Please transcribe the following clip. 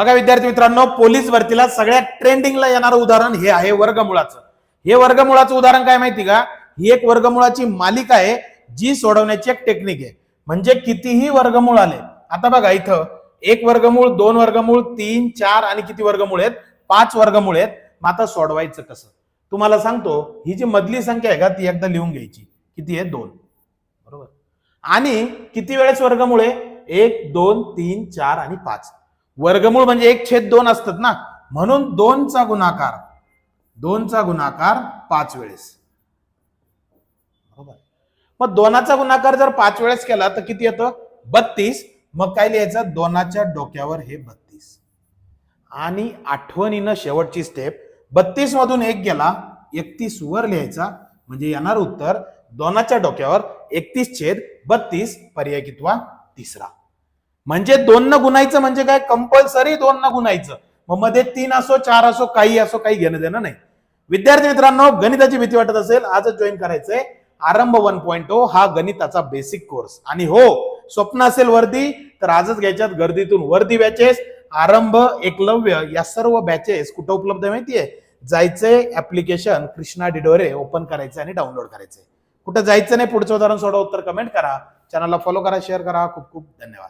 बघा विद्यार्थी मित्रांनो पोलीस भरतीला सगळ्यात ट्रेंडिंगला येणारं उदाहरण हे आहे वर्गमुळाचं. हे वर्गमुळाचं उदाहरण काय माहिती का? ही एक वर्गमुळाची मालिका आहे जी सोडवण्याची एक टेक्निक आहे. म्हणजे कितीही वर्गमूळ आले आता बघा इथं एक वर्गमूळ दोन वर्गमूळ तीन चार आणि किती वर्गमूळ आहेत? पाच वर्गमूळ आहेत. मग आता सोडवायचं कसं? तुम्हाला सांगतो ही जी मधली संख्या आहे का ती एकदा लिहून घ्यायची. किती आहे दोन. बरोबर? आणि किती वेळेस वर्गमूळ आहे? एक दोन तीन चार आणि पाच. वर्गमूळ म्हणजे एक छेद दोन असतात ना. म्हणून दोनचा गुणाकार दोनचा गुणाकार पाच वेळेस. बरोबर? मग दोनाचा गुणाकार जर पाच वेळेस केला तर किती येतं? बत्तीस. मग काय लिहायचं? दोनाच्या डोक्यावर हे बत्तीस. आणि आठवणीनं शेवटची स्टेप बत्तीस मधून एक गेला एकतीस वर लिहायचा म्हणजे येणार उत्तर दोनाच्या डोक्यावर एकतीस छेद बत्तीस पर्याय कितवा? तिसरा. म्हणजे दोन न गुणायचं म्हणजे काय? कंपल्सरी दोन न गुणायचं. मग मध्ये तीन असो चार असो काही असो काही घेणं देणं नाही. विद्यार्थी मित्रांनो गणिताची भीती वाटत असेल आजच जॉईन करायचंय. आरंभ वन पॉईंट ओ हा गणिताचा बेसिक कोर्स आणि हो स्वप्न असेल वर्दी तर आजच घ्यायच्यात गर्दीतून. वर्दी बॅचेस आरंभ एकलव्य या सर्व बॅचेस कुठं उपलब्ध माहितीये? जायचंय ऍप्लिकेशन कृष्णा डिडोरे ओपन करायचं आणि डाउनलोड करायचंय. कुठं जायचं नाही पुढचं उदाहरण सोडा उत्तर कमेंट करा. चॅनलला फॉलो करा शेअर करा. खूप खूप धन्यवाद.